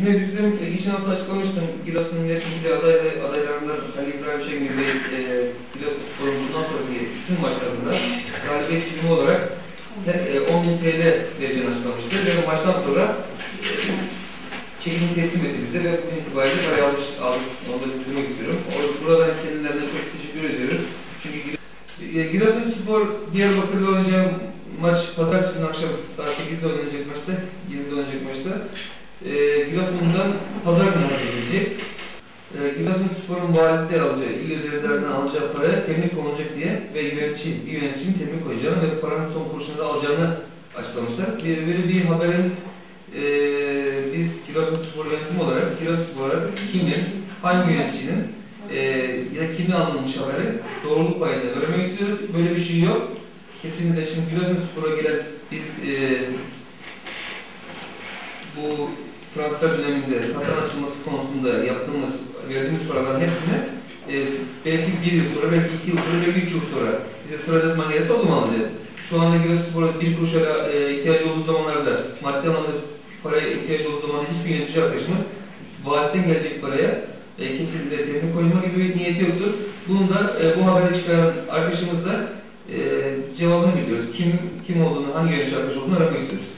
Yine bizim e, hafta açıklamıştım. Giresun milletvekili aday ve adaylarından Ali İbrahim Şengül Bey, e, Giresun Spor'un bundan sonraki tüm maçlarında galibiyet filmi olarak e, 10.000 TL vereceğini açıklamıştı. Ve maçtan sonra e, çekimi teslim etti bize ve bugün itibariyle parayı almış, aldık. Onu da bildirmek istiyorum. O- Buradan kendilerine çok teşekkür ediyoruz. Çünkü e, Giresun Spor Diyarbakır'la oynayacağı maç pazartesi günü akşam saat 8'de oynanacak maçta, 20'de oynanacak maçta e, Giresun'dan pazar günü edecek. E, Giresun Spor'un valide alacağı, il üzerinden alacağı para temin konulacak diye ve yönetici, bir yöneticinin temin koyacağını ve paranın son kuruşunu alacağını açıklamışlar. Bir, böyle bir haberin e, biz Giresun Spor yönetimi olarak Giresun Spor'a kimin, hangi yöneticinin e, ya da kimden alınmış haberi doğruluk payında vermek istiyoruz. Böyle bir şey yok. Kesinlikle şimdi Giresun Spor'a gelen biz e, bu transfer döneminde katan açılması konusunda yaptığımız, verdiğimiz paraların hepsini e, belki bir yıl sonra, belki iki yıl sonra, belki üç yıl sonra bize sırada zaman gelirse o zaman alacağız. Şu anda Giresunspor'a bir kuruşa e, ihtiyacı olduğu zamanlarda, maddi anlamda paraya ihtiyacı olduğu zaman hiçbir yönetici arkadaşımız validen gelecek paraya e, kesinlikle temin koyma gibi bir niyeti yoktur. Bunun da e, bu haberi çıkaran arkadaşımız da e, cevabını biliyoruz. Kim kim olduğunu, hangi yönetici arkadaş olduğunu öğrenmek istiyoruz.